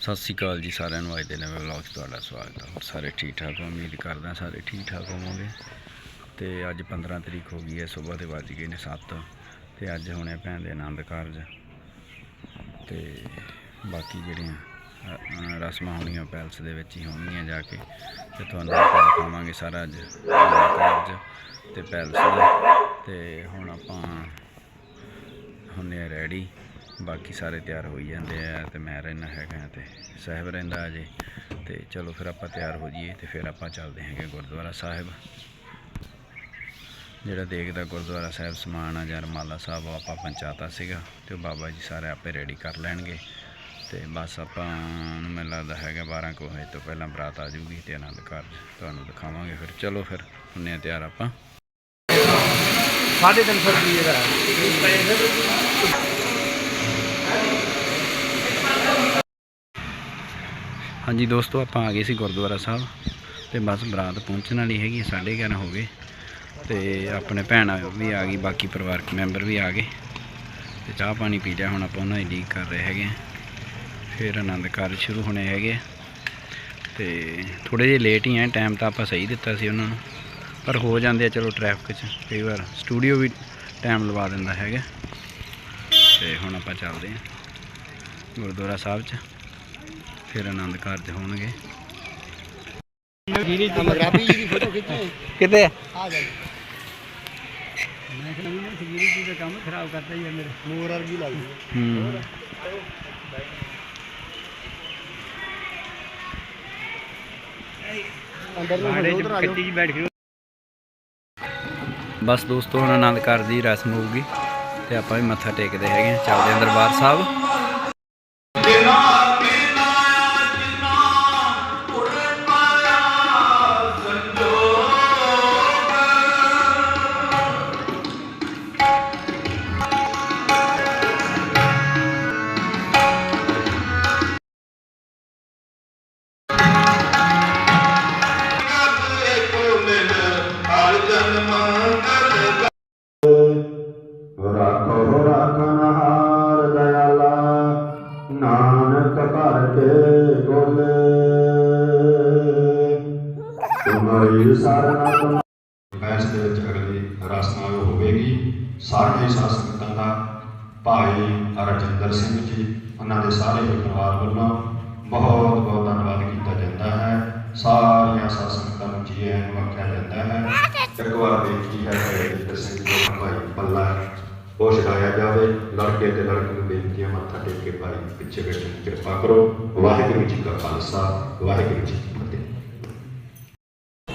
ਸਤਿ ਸ਼੍ਰੀ ਅਕਾਲ ਜੀ ਸਾਰਿਆਂ ਨੂੰ, ਅੱਜ ਦੇ ਨਵੇਂ ਵਲੌਗ 'ਚ ਤੁਹਾਡਾ ਸਵਾਗਤ ਹੈ। ਹੋਰ ਸਾਰੇ ਠੀਕ ਠਾਕ ਹੋ? ਉਮੀਦ ਕਰਦਾ ਸਾਰੇ ਠੀਕ ਠਾਕ ਹੋਵੋਗੇ। ਤੇ ਅੱਜ 15 ਤਰੀਕ ਹੋ ਗਈ ਹੈ, ਸਵੇਰ ਦੇ ਵੱਜ ਗਏ ਨੇ 7 ਤੇ ਅੱਜ ਹੋਣੇ ਭੈਣ ਦੇ ਆਨੰਦ ਕਾਰਜ। ਤੇ ਬਾਕੀ ਜਿਹੜੀਆਂ ਰਸਮਾਂ ਹੋਣੀਆਂ ਪੈਲਸ ਦੇ ਵਿੱਚ ਹੀ ਹੋਣਗੀਆਂ ਜਾ ਕੇ। ਤੇ ਤੁਹਾਨੂੰ ਆਪਾਂ ਦਿਖਾਵਾਂਗੇ ਸਾਰਾ ਅੱਜ ਆਨੰਦ ਕਾਰਜ ਤੇ ਪੈਲਸ ਦਾ। ਤੇ ਹੁਣ ਆਪਾਂ ਹੁੰਨੇ ਰੈਡੀ। ਬਾਕੀ ਸਾਰੇ ਤਿਆਰ ਹੋਈ ਜਾਂਦੇ ਆ ਤੇ ਮੈਂ ਰਹਿਣਾ ਹੈਗਾ ਤੇ ਸਾਹਿਬ ਰਹਿੰਦਾ ਅਜੇ। ਤੇ ਚਲੋ ਫਿਰ ਆਪਾਂ ਤਿਆਰ ਹੋ ਜਾਈਏ ਤੇ ਫਿਰ ਆਪਾਂ ਚੱਲਦੇ ਹੈਗੇ ਗੁਰਦੁਆਰਾ ਸਾਹਿਬ। ਜਿਹੜਾ ਦੇਖਦਾ ਗੁਰਦੁਆਰਾ ਸਾਹਿਬ ਸਮਾਨ ਆ ਜਾਂ ਰਮਾਲਾ ਸਾਹਿਬ ਆਪਾਂ ਪਹੁੰਚਾਤਾ ਸੀਗਾ ਤੇ ਉਹ ਬਾਬਾ ਜੀ ਸਾਰੇ ਆਪੇ ਰੈਡੀ ਕਰ ਲੈਣਗੇ। ਤੇ ਬਸ ਆਪਾਂ ਨੂੰ ਮੈਨੂੰ ਲੱਗਦਾ ਹੈਗਾ 12 ਕੁ ਵਜੇ ਤੋਂ ਪਹਿਲਾਂ ਬਰਾਤ ਆ ਜੂਗੀ ਤੇ ਆਨੰਦ ਕਾਰਜ ਤੁਹਾਨੂੰ ਦਿਖਾਵਾਂਗੇ ਫਿਰ। ਚਲੋ ਫਿਰ, ਹੁੰਨੇ ਆ ਤਿਆਰ ਆਪਾਂ। ਸਾਢੇ ਤਿੰਨ ਸੌ ਰੁਪਏ ਦਾ। ਹਾਂਜੀ ਦੋਸਤੋ, ਆਪਾਂ ਆ ਗਏ ਸੀ ਗੁਰਦੁਆਰਾ ਸਾਹਿਬ ਤੇ ਬਸ ਬਰਾਤ ਪਹੁੰਚਣ ਵਾਲੀ ਹੈਗੀ 11:30 ਹੋ ਗਏ ਤੇ ਆਪਣੇ ਭੈਣਾਂ ਵੀ ਆ ਗਈ, ਬਾਕੀ ਪਰਿਵਾਰਕ ਮੈਂਬਰ ਵੀ ਆ ਗਏ ਤੇ ਚਾਹ ਪਾਣੀ ਪੀ ਲਿਆ, ਹੁਣ ਆਪਾਂ ਉਹਨਾਂ ਦੀ ਲੀਕ ਕਰ ਰਹੇ ਹੈਗੇ ਹਾਂ। ਫਿਰ ਆਨੰਦ ਕਾਰਜ ਸ਼ੁਰੂ ਹੋਣੇ ਹੈਗੇ ਆ। ਤੇ ਥੋੜੇ ਜਿਹਾ ਲੇਟ ਹੀ ਆ ਟਾਈਮ ਤਾਂ ਆਪਾਂ ਸਹੀ ਦਿੱਤਾ ਸੀ ਉਹਨਾਂ ਨੂੰ, ਪਰ ਹੋ ਜਾਂਦੇ ਆ, ਚਲੋ ਟ੍ਰੈਫਿਕ 'ਚ ਕਈ ਵਾਰ ਸਟੂਡੀਓ ਵੀ ਟਾਈਮ ਲਵਾ ਦਿੰਦਾ ਹੈਗਾ ਤੇ ਹੁਣ ਆਪਾਂ ਚੱਲਦੇ ਹਾਂ ਗੁਰਦੁਆਰਾ ਸਾਹਿਬ 'ਚ ਫਿਰ ਆਨੰਦ ਕਾਰਜ ਹੋਣਗੇ। ਅਮਰਾਬੀ ਜੀ ਦੀ ਫੋਟੋ ਖਿੱਚੀ। ਕਿਤੇ ਆ? ਜਾ ਮੈਂ ਕਹਿੰਦਾ ਮੈਂ ਸਿਕਿਉਰਿਟੀ ਦਾ ਕੰਮ ਖਰਾਬ ਕਰਤਾ ਹੀ ਹੈ ਮੇਰੇ। ਮੋਰ ਵਰਗੀ ਲੱਗਦੀ ਹੈ। ਹੂੰ। ਅੰਦਰ ਨੂੰ ਉਧਰ ਆ ਕੱਟੀ ਜੀ ਬੈਠ ਕੇ ਬਸ ਦੋਸਤੋ ਹੁਣ ਆਨੰਦ ਕਾਰਜ ਦੀ ਰਸਮ ਹੋਊਗੀ ਤੇ ਆਪਾਂ ਵੀ ਮੱਥਾ ਟੇਕਦੇ ਹੈਗੇ। ਚੱਲਦੇ ਹਾਂ ਦਰਬਾਰ ਸਾਹਿਬ। ਤੁਮਰੀ ਸਰਨਾ ਬੈਂਸ ਦੇ ਵਿੱਚ ਅਗਲੀ ਰਸਨਾ ਹੋਵੇਗੀ। ਸਾਰੀਆਂ ਹੀ ਸਾਧ ਸੰਗਤਾਂ ਦਾ ਭਾਈ ਰਜਿੰਦਰ ਸਿੰਘ ਜੀ ਉਹਨਾਂ ਦੇ ਸਾਰੇ ਹੀ ਪਰਿਵਾਰ ਵੱਲੋਂ ਬਹੁਤ ਬਹੁਤ ਧੰਨਵਾਦ ਕੀਤਾ ਜਾਂਦਾ ਹੈ। ਸਾਰੀਆਂ ਸਾਧ ਸੰਗਤਾਂ ਨੂੰ ਜੀ ਆਇਆਂ ਨੂੰ ਆਖਿਆ ਜਾਂਦਾ ਹੈ। ਇੱਕ ਵਾਰ ਬੇਨਤੀ ਹੈ ਭਾਈ ਰਜਿੰਦਰ ਸਿੰਘ ਜੀ ਦਾ ਭਾਈ ਪੱਲਾ ਹੈ, ਉਹ ਛਡਾਇਆ ਜਾਵੇ। ਲੜਕੇ ਤੇ ਲੜਕੀ ਨੂੰ ਬੇਨਤੀ ਹੈ ਮੱਥਾ ਟੇਕ ਕੇ ਭਾਈ ਪਿੱਛੇ ਬੈਠਣ ਦੀ ਕਿਰਪਾ ਕਰੋ। ਵਾਹਿਗੁਰੂ ਜੀ ਕਾ ਖਾਲਸਾ ਵਾਹਿਗੁਰੂ ਜੀ ਕੀ ਫਤਿਹ।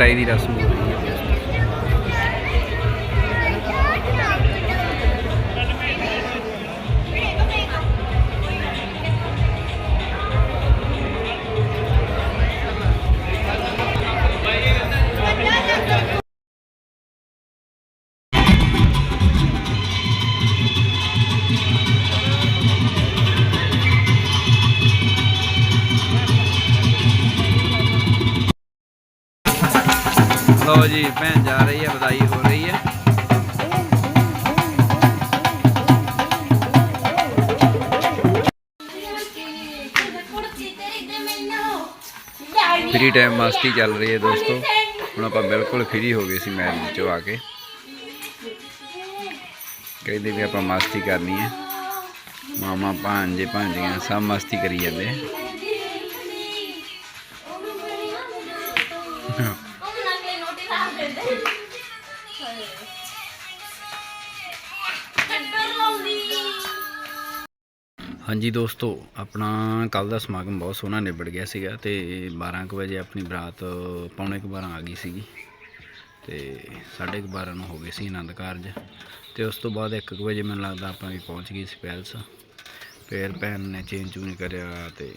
ਰੀਵਨ ਕਟਾਈ ਦੀ ਰਸਮ ਲਓ ਜੀ, ਭੈਣ ਜਾ ਰਹੀ ਹੈ, ਵਧਾਈ ਹੋ ਰਹੀ ਹੈ। ਫ੍ਰੀ ਟਾਈਮ ਮਸਤੀ ਚੱਲ ਰਹੀ ਹੈ ਦੋਸਤੋ। ਹੁਣ ਆਪਾਂ ਬਿਲਕੁਲ ਫ੍ਰੀ ਹੋ ਗਏ ਸੀ ਮੈਚ ਚੋਂ ਆ ਕੇ। ਕਹਿੰਦੇ ਵੀ ਆਪਾਂ ਮਸਤੀ ਕਰਨੀ ਹੈ। ਮਾਮਾ ਭਾਂਜੇ ਭਾਂਜੀਆਂ ਸਭ ਮਸਤੀ ਕਰੀ ਜਾਂਦੇ ਆ। ਹਾਂਜੀ ਦੋਸਤੋ, ਆਪਣਾ ਕੱਲ ਦਾ ਸਮਾਗਮ ਬਹੁਤ ਸੋਹਣਾ ਨਿਬੜ ਗਿਆ ਸੀਗਾ ਤੇ 12 ਕੁ ਵਜੇ ਆਪਣੀ ਬਰਾਤ ਪੌਣੇ ਕੁ 12 ਆ ਗਈ ਸੀਗੀ ਤੇ 12:30 ਨੂੰ ਹੋ ਗਏ ਸੀ ਆਨੰਦ ਕਾਰਜ ਤੇ ਉਸ ਤੋਂ ਬਾਅਦ 1 ਵਜੇ ਮੈਨੂੰ ਲੱਗਦਾ ਆਪਾਂ ਵੀ ਪਹੁੰਚ ਗਏ ਸੀ ਪੈਲਸ। ਫਿਰ ਭੈਣ ਨੇ ਚੇਂਜ ਚੂਨ ਕਰਿਆ ਤੇ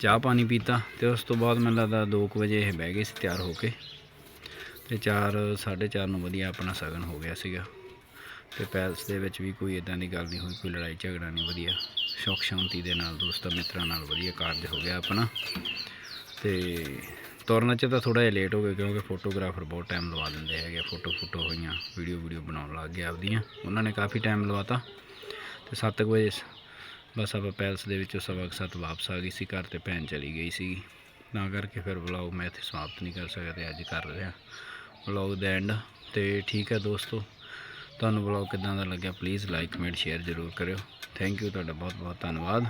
ਚਾਹ ਪਾਣੀ ਪੀਤਾ ਤੇ ਉਸ ਤੋਂ ਬਾਅਦ ਮੈਨੂੰ ਲੱਗਦਾ 2 ਵਜੇ ਇਹ ਬਹਿ ਗਏ ਸੀ ਤਿਆਰ ਹੋ ਕੇ ਤੇ 4 4:30 ਨੂੰ ਵਧੀਆ ਆਪਣਾ ਸਗਨ ਹੋ ਗਿਆ ਸੀਗਾ। ਤੇ ਪੈਲਸ ਦੇ ਵਿੱਚ ਵੀ ਕੋਈ ਇਦਾਂ ਦੀ ਗੱਲ ਨਹੀਂ ਹੋਈ, ਕੋਈ ਲੜਾਈ ਝਗੜਾ ਨਹੀਂ, ਵਧੀਆ। ਸੁੱਖ ਸ਼ਾਂਤੀ ਦੇ ਨਾਲ, ਦੋਸਤਾਂ ਮਿੱਤਰਾਂ ਨਾਲ ਵਧੀਆ ਕਾਰਜ ਹੋ ਗਿਆ ਆਪਣਾ। ਤੇ ਤੁਰਨ 'ਚ ਤਾਂ ਥੋੜਾ ਜਿਹਾ ਲੇਟ ਹੋ ਗਏ ਕਿਉਂਕਿ ਫੋਟੋਗ੍ਰਾਫਰ ਬਹੁਤ ਟਾਈਮ ਲਵਾ ਦਿੰਦੇ ਹੈਗੇ ਫੋਟੋ ਫੋਟੋ ਹੋਈਆਂ ਵੀਡੀਓ ਵੀਡੀਓ ਬਣਾਉਣ ਲੱਗ ਗਏ ਆਪਦੀਆਂ। ਉਹਨਾਂ ਨੇ ਕਾਫੀ ਟਾਈਮ ਲਵਾਤਾ। ਤੇ 7 ਵਜੇ ਸ- ਬਸ ਆਪਾਂ ਪੈਲਸ ਦੇ ਵਿੱਚੋਂ ਸਵਾ ਕੁ ਸੱਤ ਵਾਪਸ ਆ ਗਈ ਸੀ, ਘਰ ਤੇ ਭੈਣ ਚਲੀ ਗਈ ਸੀ। ਤਾਂ ਕਰਕੇ ਫਿਰ ਵਲੌਗ ਮੈਂ ਇੱਥੇ ਸਮਾਪਤ ਨਹੀਂ ਕਰ ਸਕਿਆ ਤੇ ਅੱਜ ਕਰ ਰਿਹਾ। ਵਲੌਗ ਦਾ ਐਂਡ ਤੇ ਠੀਕ ਹੈ ਦੋਸਤੋ। ਤੁਹਾਨੂੰ ਵਲੌਗ ਕਿਦਾਂ ਦਾ ਲੱਗਿਆ ਪਲੀਜ਼ ਲਾਈਕ ਕਮੈਂਟ ਸ਼ੇਅਰ ਜ਼ਰੂਰ ਕਰਿਓ। ਥੈਂਕ ਯੂ ਤੁਹਾਡਾ ਬਹੁਤ ਬਹੁਤ ਧੰਨਵਾਦ।